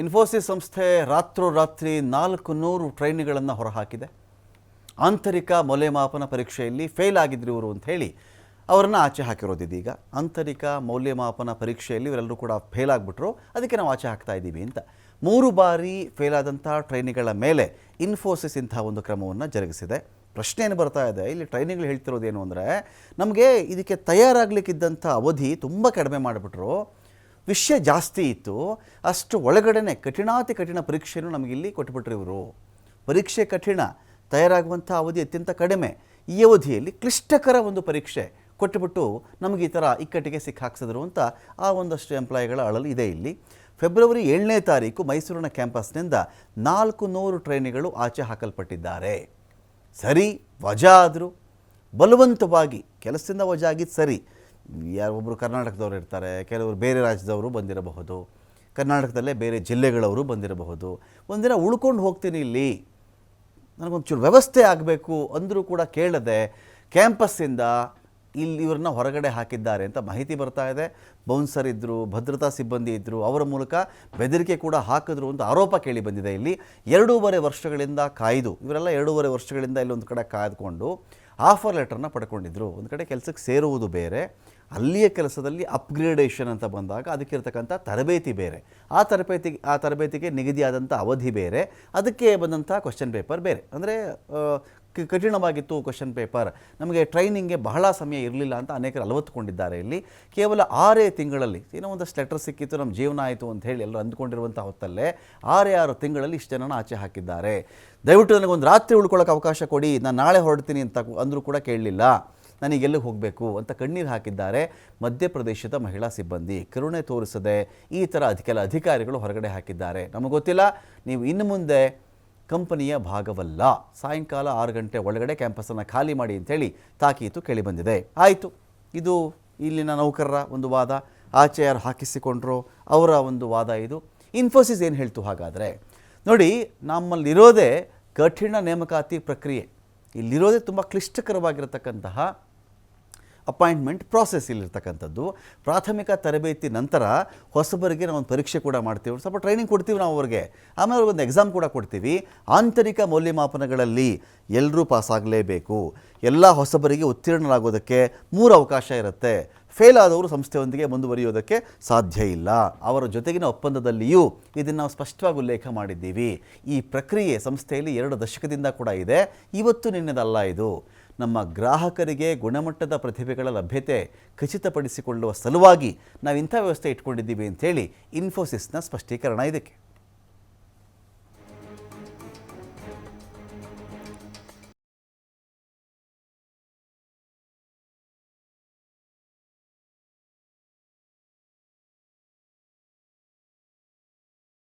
ಇನ್ಫೋಸಿಸ್ ಸಂಸ್ಥೆ ರಾತ್ರೋರಾತ್ರಿ ನಾಲ್ಕು ನೂರು ಟ್ರೈನಿಗಳನ್ನು ಹೊರಹಾಕಿದೆ. ಆಂತರಿಕ ಮೌಲ್ಯಮಾಪನ ಪರೀಕ್ಷೆಯಲ್ಲಿ ಫೇಲ್ ಆಗಿದ್ರು ಇವರು ಅಂತ ಹೇಳಿ ಅವರನ್ನು ಆಚೆ ಹಾಕಿರೋದು ಇದೀಗ ಆಂತರಿಕ ಮೌಲ್ಯಮಾಪನ ಪರೀಕ್ಷೆಯಲ್ಲಿ ಇವರೆಲ್ಲರೂ ಕೂಡ ಫೇಲ್ ಆಗಿಬಿಟ್ರು. ಅದಕ್ಕೆ ನಾವು ಆಚೆ ಹಾಕ್ತಾ ಇದ್ದೀವಿ ಅಂತ. ಮೂರು ಬಾರಿ ಫೇಲ್ ಆದಂಥ ಟ್ರೈನಿಗಳ ಮೇಲೆ ಇನ್ಫೋಸಿಸ್ ಇಂಥ ಒಂದು ಕ್ರಮವನ್ನು ಜರುಗಿಸಿದೆ. ಪ್ರಶ್ನೆ ಏನು ಬರ್ತಾ ಇದೆ. ಇಲ್ಲಿ ಟ್ರೈನಿಗಳು ಹೇಳ್ತಿರೋದೇನು ಅಂದರೆ, ನಮಗೆ ಇದಕ್ಕೆ ತಯಾರಾಗಲಿಕ್ಕಿದ್ದಂಥ ಅವಧಿ ತುಂಬ ಕಡಿಮೆ ಮಾಡಿಬಿಟ್ರು. ವಿಷಯ ಜಾಸ್ತಿ ಇತ್ತು, ಅಷ್ಟು ಒಳಗಡೆನೆ ಕಠಿಣಾತಿ ಕಠಿಣ ಪರೀಕ್ಷೆಯನ್ನು ನಮಗಿಲ್ಲಿ ಕೊಟ್ಟುಬಿಟ್ರು ಇವರು. ಪರೀಕ್ಷೆ ಕಠಿಣ, ತಯಾರಾಗುವಂಥ ಅವಧಿ ಅತ್ಯಂತ ಕಡಿಮೆ. ಈ ಅವಧಿಯಲ್ಲಿ ಕ್ಲಿಷ್ಟಕರ ಒಂದು ಪರೀಕ್ಷೆ ಕೊಟ್ಟುಬಿಟ್ಟು ನಮಗೆ ಈ ಥರ ಇಕ್ಕಟ್ಟಿಗೆ ಸಿಕ್ಕಾಕ್ಸಿದ್ರು ಅಂತ ಆ ಒಂದಷ್ಟು ಎಂಪ್ಲಾಯಿಗಳ ಅಳಲು ಇದೆ ಇಲ್ಲಿ. ಫೆಬ್ರವರಿ ಏಳನೇ ತಾರೀಕು ಮೈಸೂರಿನ ಕ್ಯಾಂಪಸ್ನಿಂದ ನಾಲ್ಕು ನೂರು ಟ್ರೈನಿಗಳು ಆಚೆ ಹಾಕಲ್ಪಟ್ಟಿದ್ದಾರೆ. ಸರಿ, ವಜಾ ಆದರೂ. ಬಲವಂತವಾಗಿ, ಕೆಲಸದಿಂದ ವಜಾ ಆಗಿದ್ದು ಸರಿ. ಯಾರೊಬ್ಬರು ಕರ್ನಾಟಕದವರು ಇರ್ತಾರೆ, ಕೆಲವರು ಬೇರೆ ರಾಜ್ಯದವರು ಬಂದಿರಬಹುದು, ಕರ್ನಾಟಕದಲ್ಲೇ ಬೇರೆ ಜಿಲ್ಲೆಗಳವರು ಬಂದಿರಬಹುದು. ಒಂದಿನ ಉಳ್ಕೊಂಡು ಹೋಗ್ತೀನಿ ಇಲ್ಲಿ. ನನಗೊಂಚೂರು ವ್ಯವಸ್ಥೆ ಆಗಬೇಕು ಅಂದರೂ ಕೂಡ ಕೇಳದೆ ಕ್ಯಾಂಪಸ್ಸಿಂದ ಇಲ್ಲಿ ಇವ್ರನ್ನ ಹೊರಗಡೆ ಹಾಕಿದ್ದಾರೆ ಅಂತ ಮಾಹಿತಿ ಬರ್ತಾ ಇದೆ. ಬೌನ್ಸರ್ ಇದ್ದರು ಭದ್ರತಾ ಸಿಬ್ಬಂದಿ ಇದ್ದರು ಅವರ ಮೂಲಕ ಬೆದರಿಕೆ ಕೂಡ ಹಾಕಿದ್ರು ಅಂತ ಆರೋಪ ಕೇಳಿ ಬಂದಿದೆ ಇಲ್ಲಿ. ಎರಡೂವರೆ ವರ್ಷಗಳಿಂದ ಕಾಯ್ದು, ಇವರೆಲ್ಲ ಎರಡೂವರೆ ವರ್ಷಗಳಿಂದ ಇಲ್ಲೊಂದು ಕಡೆ ಕಾಯ್ದುಕೊಂಡು, ಆಫರ್ ಲೆಟರ್ನ ಪಡ್ಕೊಂಡಿದ್ರು. ಒಂದು ಕಡೆ ಕೆಲಸಕ್ಕೆ ಸೇರುವುದು ಬೇರೆ. ಅಲ್ಲಿಯ ಕೆಲಸದಲ್ಲಿ ಅಪ್ಗ್ರೇಡೇಷನ್ ಅಂತ ಬಂದಾಗ ಅದಕ್ಕಿರ್ತಕ್ಕಂಥ ತರಬೇತಿ ಬೇರೆ. ಆ ತರಬೇತಿ, ಆ ತರಬೇತಿಗೆ ನಿಗದಿಯಾದಂಥ ಅವಧಿ ಬೇರೆ. ಅದಕ್ಕೆ ಬಂದಂಥ ಕ್ವಶನ್ ಪೇಪರ್ ಬೇರೆ. ಅಂದರೆ ಕಠಿಣವಾಗಿತ್ತು ಕ್ವಶನ್ ಪೇಪರ್ ನಮಗೆ ಟ್ರೈನಿಂಗ್ಗೆ ಬಹಳ ಸಮಯ ಇರಲಿಲ್ಲ ಅಂತ ಅನೇಕರು ಅಲವತ್ತುಕೊಂಡಿದ್ದಾರೆ ಇಲ್ಲಿ. ಕೇವಲ ಆರೇ ತಿಂಗಳಲ್ಲಿ, ಏನೋ ಒಂದಷ್ಟು ಲೆಟರ್ ಸಿಕ್ಕಿತ್ತು, ನಮ್ಮ ಜೀವನ ಆಯಿತು ಅಂತ ಹೇಳಿ ಎಲ್ಲರೂ ಅಂದುಕೊಂಡಿರುವಂಥ ಹೊತ್ತಲ್ಲೇ, ಆರೇ, ಆರು ತಿಂಗಳಲ್ಲಿ ಇಷ್ಟು ಜನನ ಆಚೆ ಹಾಕಿದ್ದಾರೆ. ದಯವಿಟ್ಟು ನನಗೊಂದು ರಾತ್ರಿ ಉಳ್ಕೊಳ್ಳೋಕೆ ಅವಕಾಶ ಕೊಡಿ. ನಾನು ನಾಳೆ ಹೊರಡ್ತೀನಿ ಅಂತ ಅಂದರೂ ಕೂಡ ಕೇಳಲಿಲ್ಲ. ನನಗೆ ಎಲ್ಲಿಗೆ ಹೋಗಬೇಕು ಅಂತ ಕಣ್ಣೀರು ಹಾಕಿದ್ದಾರೆ ಮಧ್ಯಪ್ರದೇಶದ ಮಹಿಳಾ ಸಿಬ್ಬಂದಿ. ಕರುಣೆ ತೋರಿಸದೆ ಈ ಥರ ಕೆಲ ಅಧಿಕಾರಿಗಳು ಹೊರಗಡೆ ಹಾಕಿದ್ದಾರೆ. ನಮಗೆ ಗೊತ್ತಿಲ್ಲ, ನೀವು ಇನ್ನು ಮುಂದೆ ಕಂಪನಿಯ ಭಾಗವಲ್ಲ. ಸಾಯಂಕಾಲ ಆರು ಗಂಟೆ ಒಳಗಡೆ ಕ್ಯಾಂಪಸನ್ನು ಖಾಲಿ ಮಾಡಿ ಅಂತೇಳಿ ತಾಕೀತು ಕೇಳಿಬಂದಿದೆ ಆಯಿತು, ಇದು ಇಲ್ಲಿನ ನೌಕರರ ಒಂದು ವಾದ. ಆಚೆ ಯಾರು ಹಾಕಿಸಿಕೊಂಡ್ರು? ಅವರ ಒಂದು ವಾದ ಇದು. ಇನ್ಫೋಸಿಸ್ ಏನು ಹೇಳ್ತು ಹಾಗಾದರೆ? ನೋಡಿ, ನಮ್ಮಲ್ಲಿರೋದೇ ಕಠಿಣ ನೇಮಕಾತಿ ಪ್ರಕ್ರಿಯೆ. ಇಲ್ಲಿರೋದೇ ತುಂಬ ಕ್ಲಿಷ್ಟಕರವಾಗಿರತಕ್ಕಂತಹ ಅಪಾಯಿಂಟ್ಮೆಂಟ್ ಪ್ರಾಸೆಸ್ ಇಲ್ಲಿರ್ತಕ್ಕಂಥದ್ದು ಪ್ರಾಥಮಿಕ ತರಬೇತಿ ನಂತರ ಹೊಸಬರಿಗೆ ನಾವು ಒಂದು ಪರೀಕ್ಷೆ ಕೂಡ ಮಾಡ್ತೀವಿ. ಸ್ವಲ್ಪ ಟ್ರೈನಿಂಗ್ ಕೊಡ್ತೀವಿ ನಾವು ಅವ್ರಿಗೆ. ಆಮೇಲೆ ಅವ್ರಿಗೆ ಒಂದು ಎಕ್ಸಾಮ್ ಕೂಡ ಕೊಡ್ತೀವಿ. ಆಂತರಿಕ ಮೌಲ್ಯಮಾಪನಗಳಲ್ಲಿ ಎಲ್ಲರೂ ಪಾಸಾಗಲೇಬೇಕು ಎಲ್ಲ ಹೊಸಬರಿಗೆ ಉತ್ತೀರ್ಣರಾಗೋದಕ್ಕೆ ಮೂರು ಅವಕಾಶ ಇರುತ್ತೆ. ಫೇಲ್ ಆದವರು ಸಂಸ್ಥೆಯೊಂದಿಗೆ ಮುಂದುವರಿಯೋದಕ್ಕೆ ಸಾಧ್ಯ ಇಲ್ಲ. ಅವರ ಜೊತೆಗಿನ ಒಪ್ಪಂದದಲ್ಲಿಯೂ ಇದನ್ನು ನಾವು ಸ್ಪಷ್ಟವಾಗಿ ಉಲ್ಲೇಖ ಮಾಡಿದ್ದೀವಿ. ಈ ಪ್ರಕ್ರಿಯೆ ಸಂಸ್ಥೆಯಲ್ಲಿ ಎರಡು ದಶಕದಿಂದ ಕೂಡ ಇದೆ. ಇವತ್ತು ನಿನ್ನೆದಲ್ಲ ಇದು. ನಮ್ಮ ಗ್ರಾಹಕರಿಗೆ ಗುಣಮಟ್ಟದ ಪ್ರತಿಭೆಗಳ ಲಭ್ಯತೆ ಖಚಿತಪಡಿಸಿಕೊಳ್ಳುವ ಸಲುವಾಗಿ ನಾವು ಇಂಥ ವ್ಯವಸ್ಥೆ ಇಟ್ಕೊಂಡಿದ್ದೀವಿ ಅಂಥೇಳಿ ಇನ್ಫೋಸಿಸ್ನ ಸ್ಪಷ್ಟೀಕರಣ ಇದಕ್ಕೆ.